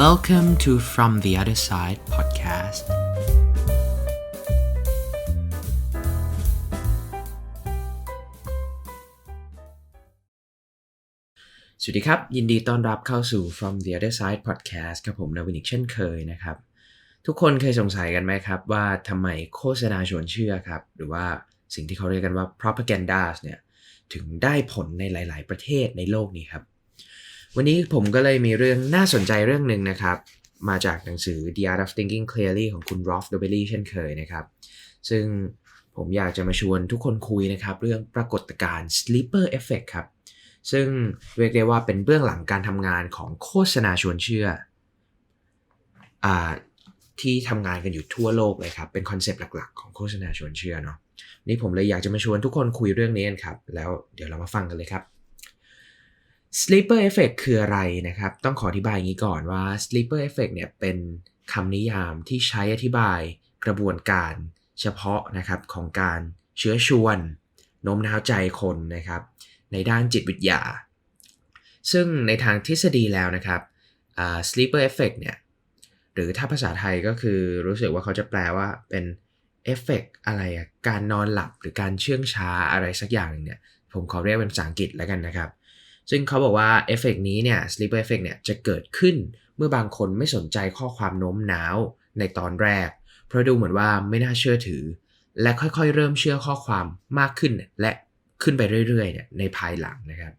Welcome to From the Other Side podcast สวัสดีครับ ยินดีต้อนรับเข้าสู่ From the Other Side podcast กับผมนาวินิกเช่นเคยนะครับ ทุกคนเคยสงสัยกันไหมครับ ว่าทำไมโฆษณาชวนเชื่อครับ หรือว่าสิ่งที่เขาเรียกกันว่า propaganda เนี่ย ถึงได้ผลในหลาย ๆ ประเทศในโลกนี้ครับ วันนี้ผมก็เลยมีเรื่องน่าสนใจเรื่องหนึ่งนะครับ มาจากหนังสือ The Art of Thinking Clearly ของคุณ Rolf d o b e l y เช่นเคยนะครับ ซึ่งผมอยากจะมาชวนทุกคนคุยนะครับ เรื่องปรากฏการณ์ sleeper effect ครับ ซึ่งเรียกได้ว่าเป็นเบื้องหลังการทำงานของโฆษณาชวนเชื่ออ่าที่ทำงานกันอยู่ทั่วโลกเลยครับ เป็นคอนเซปต์หลักๆ ของโฆษณาชวนเชื่อเนาะนี่ผมเลยอยากจะมาชวนทุกคนคุยเรื่องนี้กันครับ แล้วเดี๋ยวเรามาฟังกันเลยครับ sleeper effect คืออะไรนะครับ ต้องขออธิบายอย่างนี้ก่อนว่า sleeper effect เนี่ยเป็นคำนิยามที่ใช้อธิบายกระบวนการเฉพาะนะครับของการเชื้อชวนโน้มน้าวใจคนนะครับ ในด้านจิตวิทยา ซึ่งในทางทฤษฎีแล้วนะครับ sleeper effect เนี่ยหรือถ้าภาษาไทยก็คือรู้สึกว่าเขาจะแปลว่าเป็นเอฟเฟกอะไรการนอนหลับหรือการเชื่องช้าอะไรสักอย่างเนี่ยผมขอเรียกเป็นภาษาอังกฤษแล้วกันนะครับ ซึ่งเขาบอกว่าเอฟเฟกนี้เนี่ย sleep effect เนี่ยจะเกิดขึ้นเมื่อบางคนไม่สนใจข้อความโน้มน้าวในตอนแรก เพราะดูเหมือนว่าไม่น่าเชื่อถือ และค่อยๆ เริ่มเชื่อข้อความมากขึ้น และขึ้นไปเรื่อยๆเนี่ยในภายหลังนะครับ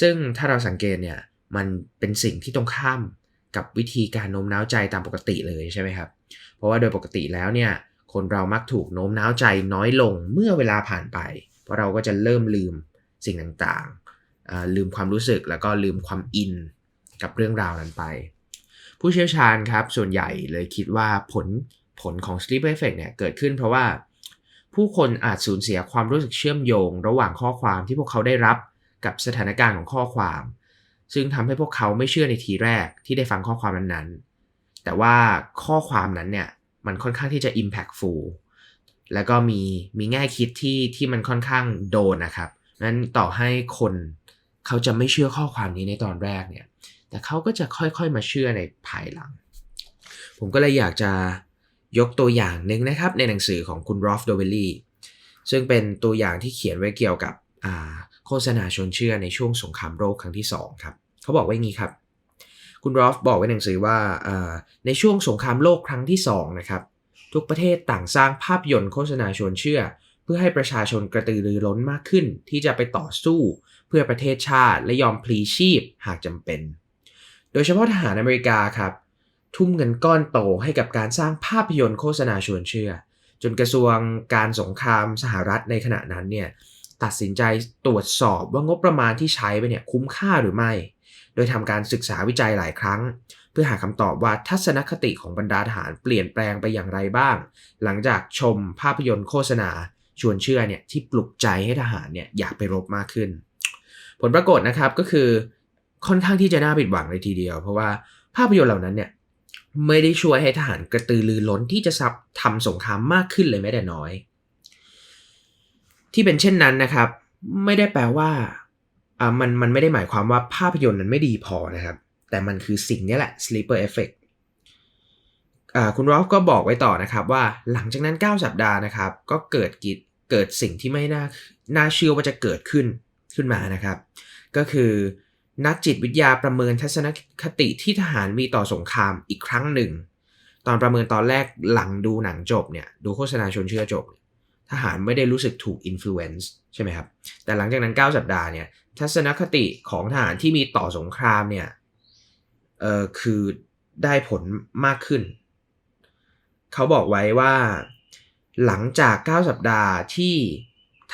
ซึ่งถ้าเราสังเกตเนี่ยมันเป็นสิ่งที่ตรงข้ามกับวิธีการโน้มน้าวใจตามปกติเลยใช่ไหมครับ เพราะว่าโดยปกติแล้วเนี่ยคนเรามักถูกโน้มน้าวใจน้อยลงเมื่อเวลาผ่านไป เพราะเราก็จะเริ่มลืมสิ่งต่าง ลืมความรู้สึกแล้วก็ลืมความอินกับเรื่องราวนั้นไป ผู้เชี่ยวชาญครับ ส่วนใหญ่เลยคิดว่าผลผลของ sleep effect เนี่ยเกิดขึ้นเพราะว่าผู้คนอาจสูญเสียความรู้สึกเชื่อมโยง ระหว่างข้อความที่พวกเขาได้รับกับสถานการณ์ของข้อความ ซึ่งทำให้พวกเขาไม่เชื่อในทีแรกที่ได้ฟังข้อความนั้นๆ แต่ว่าข้อความนั้นเนี่ยมันค่อนข้างที่จะ impactful แล้วก็มีมีแง่คิดที่ที่มันค่อนข้างโดนนะครับ นั้นต่อให้คนเขาจะไม่เชื่อข้อความนี้ในตอนแรกเนี่ย แต่เขาก็จะค่อยๆมาเชื่อในภายหลัง ผมก็เลยอยากจะยกตัวอย่างหนึ่งนะครับในหนังสือของคุณรอฟโดเวลลี่ซึ่งเป็นตัวอย่างที่เขียนไว้เกี่ยวกับโฆษณาชวนเชื่อในช่วงสงครามโลกครั้งที่ 2 ครับ เขาบอกไว้งี้ครับ คุณรอฟบอกไว้ในหนังสือว่าในช่วงสงครามโลกครั้งที่2นะครับทุกประเทศต่างสร้างภาพยนตร์โฆษณาชวนเชื่อ พื่อให้ประชาชนกระตือรือร้นมากขึ้น ที่จะไปต่อสู้เพื่อประเทศชาติและยอมพลีชีพหากจำเป็น โดยเฉพาะทหารอเมริกาครับ ทุ่มเงินก้อนโตให้กับการสร้างภาพยนตร์โฆษณาชวนเชื่อ จนกระทรวงการสงครามสหรัฐในขณะนั้นเนี่ยตัดสินใจตรวจสอบว่างบประมาณที่ใช้ไปเนี่ยคุ้มค่าหรือไม่ โดยทำการศึกษาวิจัยหลายครั้ง เพื่อหาคำตอบว่าทัศนคติของบรรดาทหารเปลี่ยนแปลงไปอย่างไรบ้าง หลังจากชมภาพยนตร์โฆษณา ชวนเชื่อเนี่ยที่ปลุกใจให้ทหารเนี่ยอยากไปรบมากขึ้น ผลปรากฏนะครับก็คือค่อนข้างที่จะน่าผิดหวังเลยทีเดียว เพราะว่าภาพยนตร์เหล่านั้นเนี่ยไม่ได้ช่วยให้ทหารกระตือรือร้นที่จะซับทำสงครามมากขึ้นเลยแม้แต่น้อย ที่เป็นเช่นนั้นนะครับ ไม่ได้แปลว่าอ่ามันมันไม่ได้หมายความว่าภาพยนตร์นั้นไม่ดีพอนะครับ แต่มันคือสิ่งนี้แหละ sleeper effect คุณรอฟก็บอกไว้ต่อนะครับว่าหลังจากนั้น 9 สัปดาห์นะครับ ก็เกิดกิจเกิดสิ่งที่ไม่น่าน่าเชื่อว่าจะเกิดขึ้นขึ้นมานะครับ ก็คือนักจิตวิทยาประเมินทัศนคติที่ทหารมีต่อสงครามอีกครั้งหนึ่ง ตอนประเมินตอนแรกหลังดูหนังจบเนี่ยดูโฆษณาชวนเชื่อจบ ทหารไม่ได้รู้สึกถูก influence ใช่ไหมครับ แต่หลังจากนั้น 9 สัปดาห์เนี่ยทัศนคติของทหารที่มีต่อสงครามเนี่ยเออคือได้ผลมากขึ้น เขาบอกไว้ว่า หลังจาก 9 สัปดาห์ที่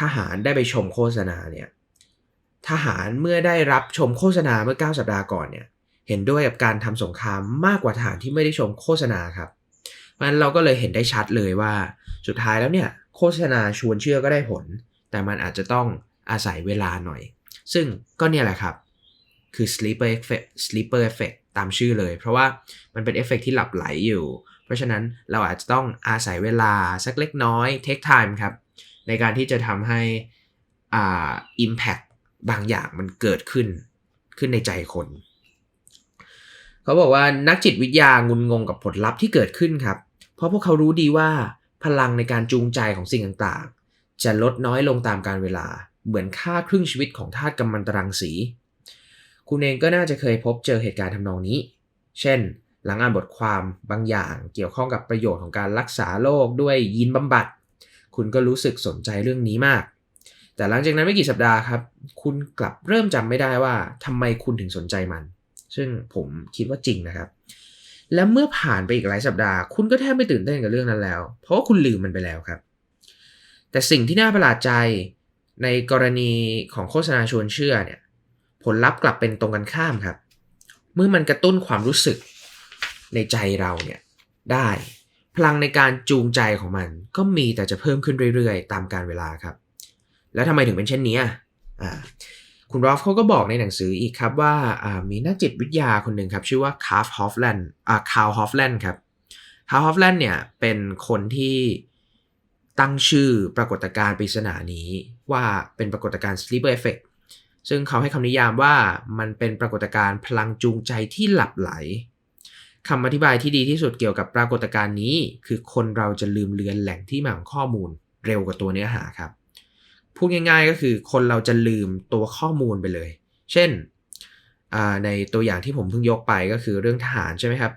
ทหารได้ไปชมโฆษณาเนี่ยทหารเมื่อได้รับชมโฆษณาเมื่อ 9 สัปดาห์ก่อนเนี่ยเห็นด้วยกับการทำสงครามมากกว่าทหารที่ไม่ได้ชมโฆษณาครับเพราะฉะนั้นเราก็เลยเห็นได้ชัดเลยว่าสุดท้ายแล้วเนี่ยโฆษณาชวนเชื่อก็ได้ผล แต่มันอาจจะต้องอาศัยเวลาหน่อย ซึ่งก็เนี่ยแหละครับ คือ sleeper effect sleeper effect ตามชื่อเลย เพราะว่ามันเป็นเอฟเฟกที่หลับไหลอยู่ เพราะฉะนั้นเราอาจจะต้องอาศัยเวลาสักเล็กน้อย take time ครับ ในการที่จะทำให้อ่า impact บางอย่างมันเกิดขึ้นขึ้นในใจคน เขาบอกว่านักจิตวิทยางุนงงกับผลลัพธ์ที่เกิดขึ้นครับ เพราะพวกเขารู้ดีว่าพลังในการจูงใจของสิ่งต่างๆ จะลดน้อยลงตามการเวลา เหมือนค่าครึ่งชีวิตของธาตุกัมมันตรังสี คุณเองก็น่าจะเคยพบเจอเหตุการณ์ทำนองนี้ เช่น หลังอ่านบทความบางอย่างเกี่ยวข้องกับประโยชน์ของการรักษาโรคด้วยยีนบำบัด คุณก็รู้สึกสนใจเรื่องนี้มาก แต่หลังจากนั้นไม่กี่สัปดาห์ครับ คุณกลับเริ่มจำไม่ได้ว่าทำไมคุณถึงสนใจมัน ซึ่งผมคิดว่าจริงนะครับ และเมื่อผ่านไปอีกหลายสัปดาห์ คุณก็แทบไม่ตื่นเต้นกับเรื่องนั้นแล้ว เพราะว่าคุณลืมมันไปแล้วครับ แต่สิ่งที่น่าประหลาดใจในกรณีของโฆษณาชวนเชื่อเนี่ยผลลัพธ์กลับเป็นตรงกันข้ามครับ เมื่อมันกระตุ้นความรู้สึก ในใจเราเนี่ยได้ พลังในการจูงใจของมันก็มีแต่จะเพิ่มขึ้นเรื่อยๆ ตามการเวลาครับ แล้วทำไมถึงเป็นเช่นนี้อ่าคุณรอฟเขาก็บอกในหนังสืออีกครับว่ามีนักจิตวิทยาคนหนึ่งครับ ชื่อว่าคาร์ฟฮอฟแลนด์อ่าคาร์ฮอฟแลนด์ครับคาร์ฮอฟแลนด์เนี่ยเป็นคนที่ตั้งชื่อปรากฏการณ์ปริศนานี้ว่าเป็นปรากฏการณ์ sleeper effect ซึ่งเขาให้คำนิยามว่ามันเป็นปรากฏการณ์พลังจูงใจที่หลับไหล คำอธิบายที่ดีที่สุดเกี่ยวกับปรากฏการณ์นี้ คือคนเราจะลืมเลือนแหล่งที่มาของข้อมูลเร็วกว่าตัวเนื้อหาครับ พูดง่ายๆก็คือคนเราจะลืมตัวข้อมูลไปเลย เช่น ในตัวอย่างที่ผมเพิ่งยกไปก็คือเรื่องทหารใช่ไหมครับ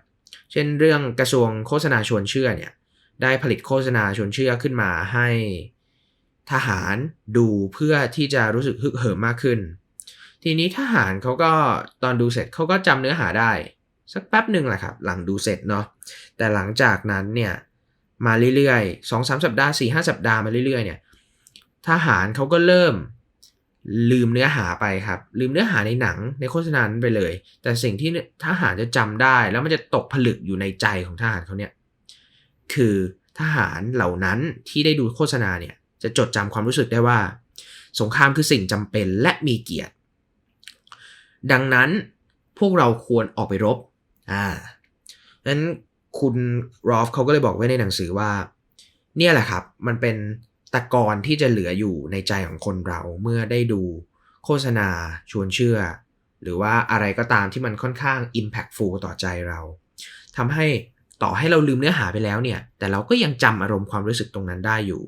เช่นเรื่องกระทรวงโฆษณาชวนเชื่อเนี่ยได้ผลิตโฆษณาชวนเชื่อขึ้นมาให้ทหารดูเพื่อที่จะรู้สึกฮึกเหิมมากขึ้น ทีนี้ทหารเขาก็ตอนดูเสร็จเขาก็จำเนื้อหาได้ สักแป๊บหนึ่งแหละครับ หลังดูเสร็จเนาะแต่หลังจากนั้นเนี่ยมาเรื่อยๆสองสามสัปดาห์สี่ห้าสัปดาห์มาเรื่อยๆเนี่ยทหารเขาก็เริ่มลืมเนื้อหาไปครับ ลืมเนื้อหาในหนังในโฆษณานั้นไปเลย แต่สิ่งที่ทหารจะจำได้แล้วมันจะตกผลึกอยู่ในใจของทหารเขาเนี่ยคือทหารเหล่านั้นที่ได้ดูโฆษณาเนี่ยจะจดจำความรู้สึกได้ว่า สงครามคือสิ่งจำเป็นและมีเกียรติ ดังนั้นพวกเราควรออกไปรบ อ่านั้นคุณรอฟเขาก็เลยบอกไว้ในหนังสือว่า เนี่ยแหละครับ มันเป็นตะกอนที่จะเหลืออยู่ในใจของคนเราเมื่อได้ดูโฆษณาชวนเชื่อ หรือว่าอะไรก็ตามที่มันค่อนข้าง impactful ต่อใจเราทำให้ต่อให้เราลืมเนื้อหาไปแล้วเนี่ย แต่เราก็ยังจำอารมณ์ความรู้สึกตรงนั้นได้อยู่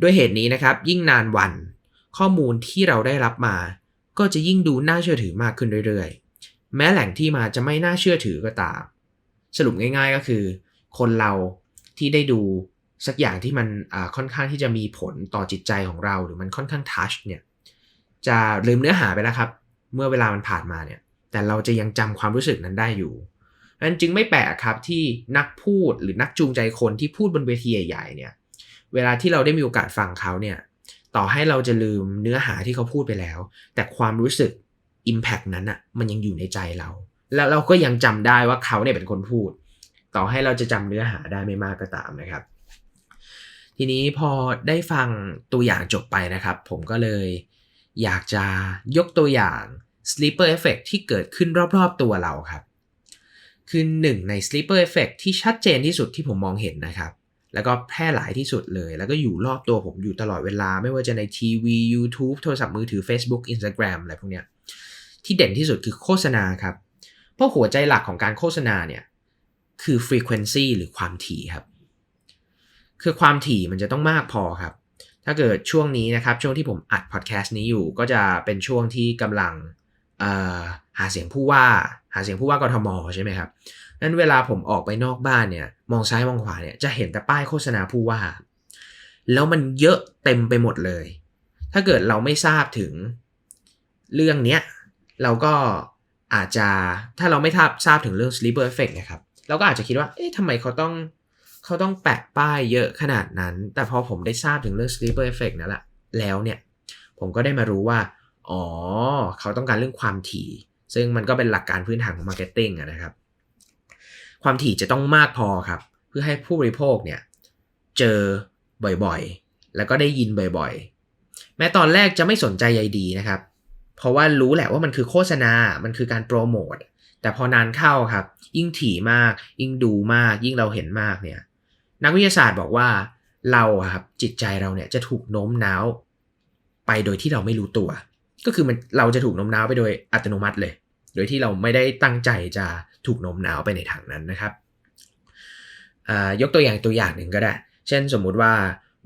ด้วยเหตุนี้นะครับ ยิ่งนานวันข้อมูลที่เราได้รับมา ก็จะยิ่งดูน่าเชื่อถือมากขึ้นเรื่อยๆ แม้แหล่งที่มาจะไม่น่าเชื่อถือก็ตาม สรุปง่ายๆก็คือ คนเราที่ได้ดูสักอย่างที่มันค่อนข้างที่จะมีผลต่อจิตใจของเราหรือมันค่อนข้างทัชเนี่ยจะลืมเนื้อหาไปแล้วครับ เมื่อเวลามันผ่านมาเนี่ยแต่เราจะยังจำความรู้สึกนั้นได้อยู่นั้นจึงไม่แปลกครับที่นักพูดหรือนักจูงใจคนที่พูดบนเวทีใหญ่ๆเนี่ยเวลาที่เราได้มีโอกาสฟังเขาเนี่ยต่อให้เราจะลืมเนื้อหาที่เขาพูดไปแล้ว แต่ความรู้สึก Impact นั้นอะ่ะมันยังอยู่ในใจเรา แล้วเราก็ยังจำได้ว่าเขาเนี่ยเป็นคนพูด ต่อให้เราจะจำเนื้อหาได้ไม่มากก็ตามนะครับ ทีนี้พอได้ฟังตัวอย่างจบไปนะครับ ผมก็เลยอยากจะยกตัวอย่าง sleeper effect ที่เกิดขึ้นรอบๆตัวเราครับ คือหนึ่งใน sleeper effect ที่ชัดเจนที่สุดที่ผมมองเห็นนะครับ แล้วก็แพร่หลายที่สุดเลย แล้วก็อยู่รอบตัวผมอยู่ตลอดเวลา ไม่ว่าจะในทีวี YouTube โทรศัพท์มือถือ Facebook Instagram อะไรพวกเนี้ย ที่เด่นที่สุดคือโฆษณาครับ เพราะหัวใจหลักของการโฆษณาเนี่ยคือ frequency หรือความถี่ครับ คือความถี่มันจะต้องมากพอครับ ถ้าเกิดช่วงนี้นะครับ ช่วงที่ผมอัดพอดแคสต์นี้อยู่ ก็จะเป็นช่วงที่กำลังหาเสียงผู้ว่า หาเสียงผู้ว่ากทมใช่ไหมครับนั้นเวลาผมออกไปนอกบ้านเนี่ย มองซ้ายมองขวาเนี่ยจะเห็นแต่ป้ายโฆษณาผู้ว่า แล้วมันเยอะเต็มไปหมดเลย ถ้าเกิดเราไม่ทราบถึงเรื่องเนี้ย เราก็อาจจะถ้าเราไม่ทราบทราบถึงเรื่อง sleeper effect นะครับเราก็อาจจะคิดว่า เอ๊ะทำไมเขาต้องเขาต้องแปะป้ายเยอะขนาดนั้น แต่พอผมได้ทราบถึงเรื่อง sleeper effect นั่นแหละแล้วเนี่ย ผมก็ได้มารู้ว่า อ๋อ เขาต้องการเรื่องความถี่ ซึ่งมันก็เป็นหลักการพื้นฐานของมาร์เก็ตติ้งนะครับ ความถี่จะต้องมากพอครับ เพื่อให้ผู้บริโภคเนี่ยเจอบ่อยๆ แล้วก็ได้ยินบ่อยๆ แม้ตอนแรกจะไม่สนใจใยดีนะครับ เพราะว่ารู้แหละว่ามันคือโฆษณา มันคือการโปรโมท แต่พอนานเข้าครับ ยิ่งถี่มาก ยิ่งดูมาก ยิ่งเราเห็นมากเนี่ย นักวิทยาศาสตร์บอกว่าเราครับจิตใจเราเนี่ยจะถูกโน้มน้าว ไปโดยที่เราไม่รู้ตัว ก็คือมันเราจะถูกโน้มน้าวไปโดยอัตโนมัติเลย โดยที่เราไม่ได้ตั้งใจจะถูกโน้มน้าวไปในทางนั้นนะครับยกตัวอย่างตัวอย่างหนึ่งก็ได้ เช่นสมมุติว่า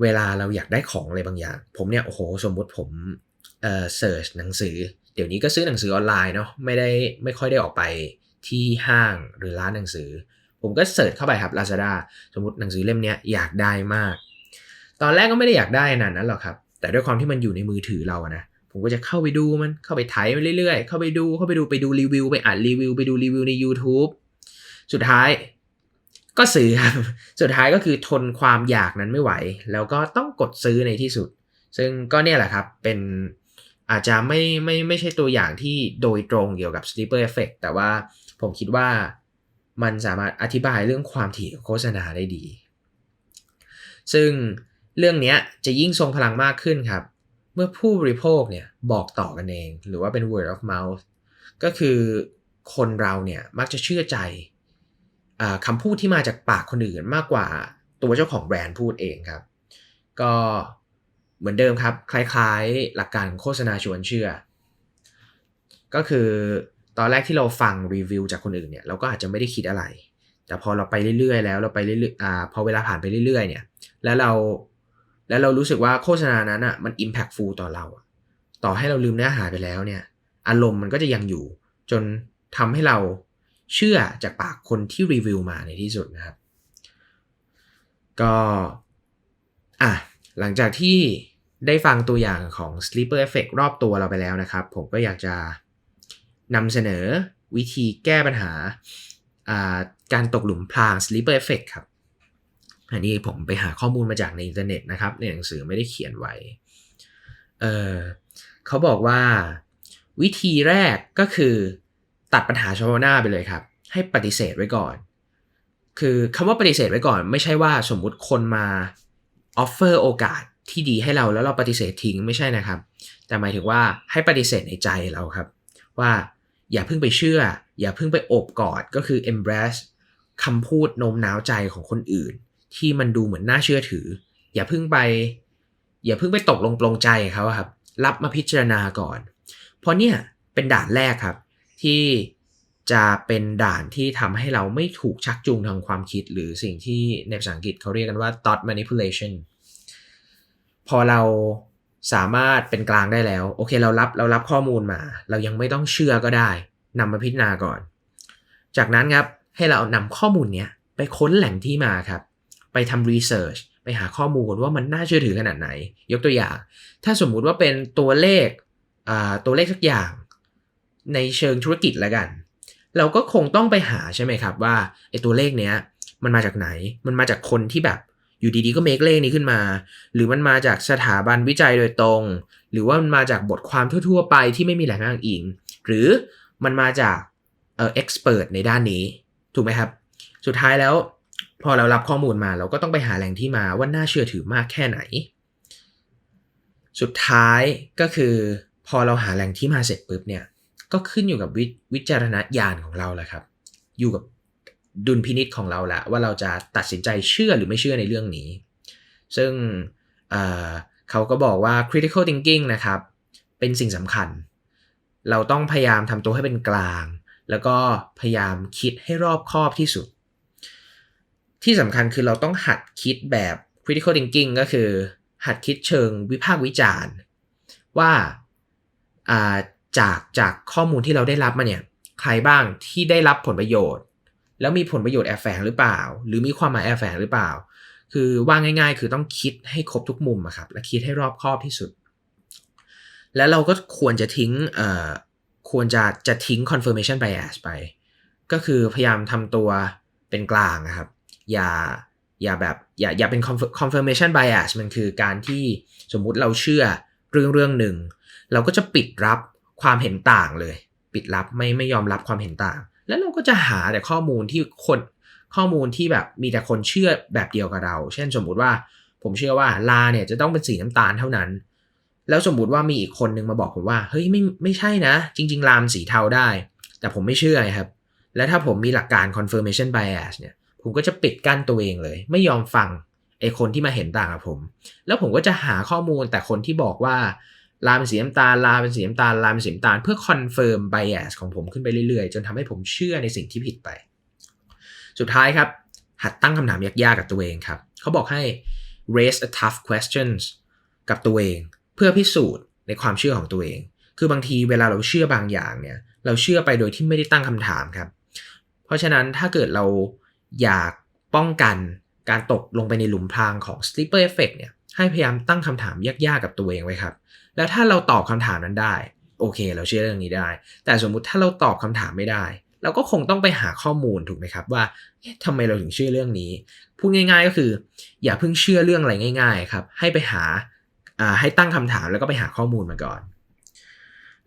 เวลาเราอยากได้ของอะไรบางอย่าง ผมเนี่ยโอ้โหสมมุติผม เอ่อเสิร์ชหนังสือ เดี๋ยวนี้ก็ซื้อหนังสือออนไลน์เนาะไม่ได้ไม่ค่อยได้ออกไปที่ห้างหรือร้านหนังสือ ผมก็เสิร์ชเข้าไปครับ Lazada สมมติหนังสือเล่มนี้อยากได้มาก ตอนแรกก็ไม่ได้อยากได้นานนั้นหรอกครับ แต่ด้วยความที่มันอยู่ในมือถือเราอะนะผมก็จะเข้าไปดูมันเข้าไปไถไปเรื่อยๆ เข้าไปดูเข้าไปดูไปดูรีวิวไปอ่านรีวิวไปดูรีวิวใน YouTube สุดท้ายก็ซื้อครับสุดท้ายก็คือทนความอยากนั้นไม่ไหว แล้วก็ต้องกดซื้อในที่สุด ซึ่งก็เนี่ยแหละครับเป็น อาจจะไม่ไม่ไม่ใช่ตัวอย่างที่โดยตรงเกี่ยวกับ sleeper effect แต่ว่าผมคิดว่ามันสามารถอธิบายเรื่องความถี่โฆษณาได้ดี ซึ่งเรื่องนี้จะยิ่งทรงพลังมากขึ้นครับ เมื่อผู้บริโภคเนี่ยบอกต่อกันเอง หรือว่าเป็น word of mouth ก็คือคนเราเนี่ยมักจะเชื่อใจคำพูดที่มาจากปากคนอื่นมากกว่าตัวเจ้าของแบรนด์พูดเองครับ ก็ เหมือนเดิมครับ คล้ายๆ หลักการโฆษณาชวนเชื่อ ก็คือตอนแรกที่เราฟังรีวิวจากคนอื่นเนี่ยเราก็อาจจะไม่ได้คิดอะไร แต่พอเราไปเรื่อยๆ แล้วเราไปเรื่อยๆอ่าพอเวลาผ่านไปเรื่อยๆ เนี่ย แล้วเราแล้วเรารู้สึกว่าโฆษณานั้นอะมัน impactful ต่อเรา ต่อให้เราลืมเนื้อหาไปแล้วเนี่ย อารมณ์มันก็จะยังอยู่ จนทำให้เราเชื่อจากปากคนที่รีวิวมาในที่สุดนะครับ ก็อะหลังจากที่ ได้ฟังตัวอย่างของ sleeper effect รอบตัวเราไปแล้วนะครับ ผมก็อยากจะนำเสนอวิธีแก้ปัญหาการตกหลุมพราง sleeper effect ครับ อันนี้ผมไปหาข้อมูลมาจากในอินเทอร์เน็ตนะครับ ในหนังสือไม่ได้เขียนไว้เเขาบอกว่าวิธีแรกก็คือตัดปัญหาเฉพาะหน้าไปเลยครับ ให้ปฏิเสธไว้ก่อน คือคำว่าปฏิเสธไว้ก่อน ไม่ใช่ว่าสมมุติคนมาออฟเฟอร์โอกาส ที่ดีให้เราแล้วเราปฏิเสธทิ้งไม่ใช่นะครับ แต่หมายถึงว่าให้ปฏิเสธในใจเราครับ ว่าอย่าเพิ่งไปเชื่อ อย่าเพิ่งไปอบกอดก็คือ embrace คำพูดโน้มน้าวใจของคนอื่น ที่มันดูเหมือนน่าเชื่อถือ อย่าเพิ่งไป อย่าเพิ่งไปตกลงปลงใจเขาครับ รับมาพิจารณาก่อน เพราะเนี่ยเป็นด่านแรกครับ ที่จะเป็นด่านที่ทำให้เราไม่ถูกชักจูงทางความคิด หรือสิ่งที่ในภาษาอังกฤษเขาเรียกกันว่า thought manipulation พอเราสามารถเป็นกลางได้แล้ว โอเคเรารับเรารับข้อมูลมา เรายังไม่ต้องเชื่อก็ได้นำมาพิจารณาก่อน จากนั้นครับให้เรานำข้อมูลเนี้ยไปค้นแหล่งที่มาครับ ไปทำรีเสิร์ชไปหาข้อมูลว่ามันน่าเชื่อถือขนาดไหน ยกตัวอย่าง ถ้าสมมุติว่าเป็นตัวเลขตัวเลขสักอย่าง ในเชิงธุรกิจแล้วกัน เราก็คงต้องไปหาใช่ไหมครับว่าไอ้ตัวเลขเนี้ยมันมาจากไหน มันมาจากคนที่แบบ อยู่ดีๆก็เมคเลขนี้ขึ้นมา หรือมันมาจากสถาบันวิจัยโดยตรง หรือว่ามันมาจากบทความทั่วๆไปที่ไม่มีแหล่งอ้างอิง หรือมันมาจากเอ่อเอ็กซ์เพรสในด้านนี้ ถูกไหมครับ สุดท้ายแล้วพอเรารับข้อมูลมาเราก็ต้องไปหาแหล่งที่มาว่าน่าเชื่อถือมากแค่ไหน สุดท้ายก็คือพอเราหาแหล่งที่มาเสร็จปุ๊บเนี่ยก็ขึ้นอยู่กับววิจารณญาณของเราแหละครับ อยู่กับ ดุลพินิษของเราแหละว่าเราจะตัดสินใจเชื่อหรือไม่เชื่อในเรื่องนี้ ซึ่งเขาก็บอกว่า critical thinking นะครับ เป็นสิ่งสำคัญ เราต้องพยายามทำตัวให้เป็นกลาง แล้วก็พยายามคิดให้รอบคอบที่สุด ที่สำคัญคือเราต้องหัดคิดแบบ critical thinking ก็คือ หัดคิดเชิงวิพากษ์วิจารณ์ ว่าจากจากข้อมูลที่เราได้รับมาเนี่ย ใครบ้างที่ได้รับผลประโยชน์ แล้วมีผลประโยชน์แอบแฝงหรือเปล่า หรือมีความหมายแอบแฝงหรือเปล่า คือว่าง่าย ๆ คือต้องคิดให้ครบทุกมุมครับและคิดให้รอบคอบที่สุด แล้วเราก็ควรจะทิ้งเอ่อควรจะจะทิ้ง confirmation bias ไป ก็คือพยายามทำตัวเป็นกลางนะครับ อย่าอย่าแบบอย่าอย่าเป็น confirmation bias มันคือการที่สมมุติเราเชื่อเรื่องเรื่องหนึ่ง เราก็จะปิดรับความเห็นต่างเลย ปิดลับไม่ไม่ยอมรับความเห็นต่าง แล้วเราก็จะหาแต่ข้อมูลที่คนข้อมูลที่แบบมีแต่คนเชื่อแบบเดียวกับเรา เช่นสมมุติว่าผมเชื่อว่าลาเนี่ยจะต้องเป็นสีน้ำตาลเท่านั้น แล้วสมมุติว่ามีอีกคนนึงมาบอกผมว่าเฮ้ยไม่ไม่ใช่นะ จริง ๆ ลามสีเทาได้ แต่ผมไม่เชื่อครับ และถ้าผมมีหลักการ confirmation bias เนี่ย ผมก็จะปิดกั้นตัวเองเลย ไม่ยอมฟังไอคนที่มาเห็นต่างกับผม แล้วผมก็จะหาข้อมูลแต่คนที่บอกว่า ลาเป็นสีน้ำตาลลาเป็นสีน้ำตาลลาเป็นสีน้ำตาลเพื่อคอนเฟิร์มไบแอสของผมขึ้นไปเรื่อยๆ จนทำให้ผมเชื่อในสิ่งที่ผิดไป สุดท้ายครับ หัดตั้งคำถามยากๆกับตัวเองครับ เขาบอกให้ raise a tough questions กับตัวเอง เพื่อพิสูจน์ในความเชื่อของตัวเอง คือบางทีเวลาเราเชื่อบางอย่างเนี่ย เราเชื่อไปโดยที่ไม่ได้ตั้งคำถามครับ เพราะฉะนั้นถ้าเกิดเราอยากป้องกันการตกลงไปในหลุมพรางของ sleeper effect เนี่ย ให้พยายามตั้งคำถามยากๆกับตัวเองไว้ครับ แล้วถ้าเราตอบคำถามนั้นได้ โอเค เราเชื่อเรื่องนี้ได้ แต่สมมุติถ้าเราตอบคำถามไม่ได้ เราก็คงต้องไปหาข้อมูลถูกไหมครับว่าเอ๊ะทำไมเราถึงเชื่อเรื่องนี้ พูดง่าย ๆ ก็คือ อย่าเพิ่งเชื่อเรื่องอะไรง่าย ๆ ครับ ให้ไปหาให้ตั้งคำถามแล้วก็ไปหาข้อมูลมาก่อน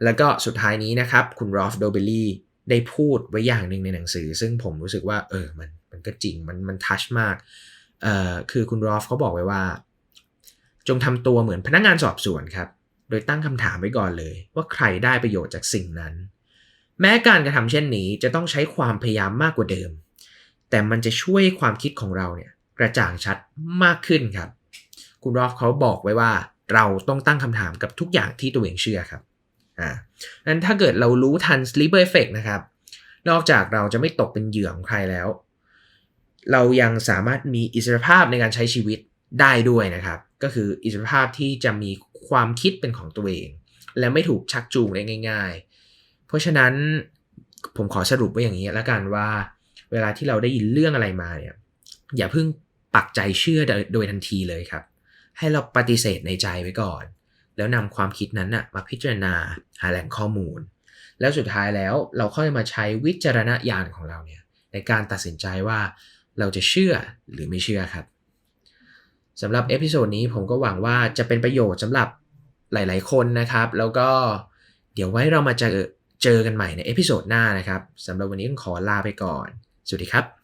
แล้วก็สุดท้ายนี้นะครับ คุณรอฟโดเบลลี่ได้พูดไว้อย่างหนึ่งในหนังสือ ซึ่งผมรู้สึกว่า เออมันมันก็จริงมันมันทัชมากเอ่อคือคุณรอฟเขาบอกไว้ว่า จงทำตัวเหมือนพนักงานสอบสวนครับ โดยตั้งคำถามไว้ก่อนเลย ว่าใครได้ประโยชน์จากสิ่งนั้น แม้การกระทำเช่นนี้จะต้องใช้ความพยายามมากกว่าเดิม แต่มันจะช่วยความคิดของเราเนี่ยกระจ่างชัดมากขึ้นครับ คุณรอฟเขาบอกไว้ว่า เราต้องตั้งคำถามกับทุกอย่างที่ตัวเองเชื่อครับอ่านั้นถ้าเกิดเรารู้ทัน sleeper effect นะครับ นอกจากเราจะไม่ตกเป็นเหยื่อของใครแล้ว เรายังสามารถมีอิสรภาพในการใช้ชีวิตได้ด้วยนะครับ ก็คืออิสรภาพที่จะมีความคิดเป็นของตัวเอง และไม่ถูกชักจูงได้ง่าย ๆ เพราะฉะนั้นผมขอสรุปไว้อย่างนี้แล้วกันว่า เวลาที่เราได้ยินเรื่องอะไรมาเนี่ยอย่าเพิ่งปักใจเชื่อโดยทันทีเลยครับ ให้เราปฏิเสธในใจไว้ก่อน แล้วนำความคิดนั้นนะมาพิจารณาหาแหล่งข้อมูล แล้วสุดท้ายแล้วเราค่อยมาใช้วิจารณญาณของเราเนี่ยในการตัดสินใจว่าเราจะเชื่อหรือไม่เชื่อครับ สำหรับเอพิโซดนี้ผมก็หวังว่าจะเป็นประโยชน์สำหรับหลาย ๆ คนนะครับ แล้วก็เดี๋ยวไว้เรามาเจอเจอกันใหม่ในเอพิโซดหน้านะครับสำหรับวันนี้ต้องขอลาไปก่อน สวัสดีครับ